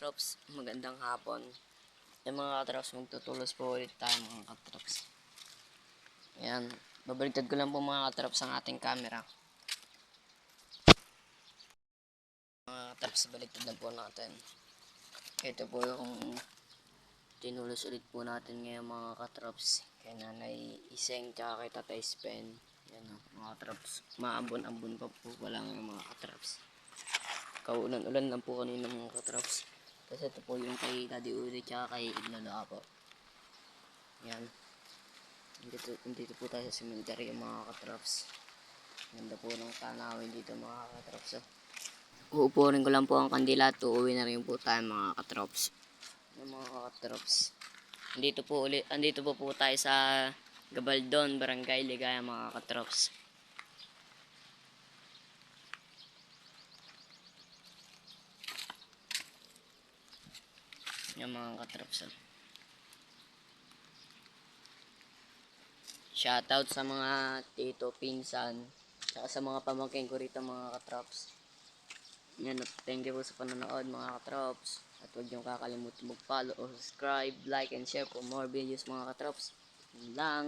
Katrops, magandang hapon. Yung mga katrops, magtutulos po ulit tayo mga katrops. Ayan, babaliktad ko lang po mga katrops ang ating camera. Mga katrops, baliktad na po natin. Ito po yung tinulos ulit po natin ngayon mga katrops. Kay Nanay Iseng, tsaka kay Tatay Spen. Yan o, mga katrops. Maambon-ambon pa po pala ng mga katrops. Kaulan-ulan lang po kanina mga katrops. Tapos ito po yung kay Daddy Uri tsaka kay Ignolo po. Yan. Dito, dito po tayo sa cemetery mga katrops. Ganda po ng tanawin dito mga katrops. Oh. Uupurin ko lang po ang kandila at uuwi na rin po tayo mga katrops. Yung mga katrops. Andito po ulit, andito po po tayo sa Gabaldon, Barangay Ligaya mga katrops. Yung mga katrops. Oh. Shoutout sa mga tito, pinsan, saka sa mga pamangkin ko rito mga katrops. Yan, thank you po sa panonood mga katrops. At huwag niyong kakalimutan mag-follow o subscribe, like, and share for more videos mga katrops. Yun lang.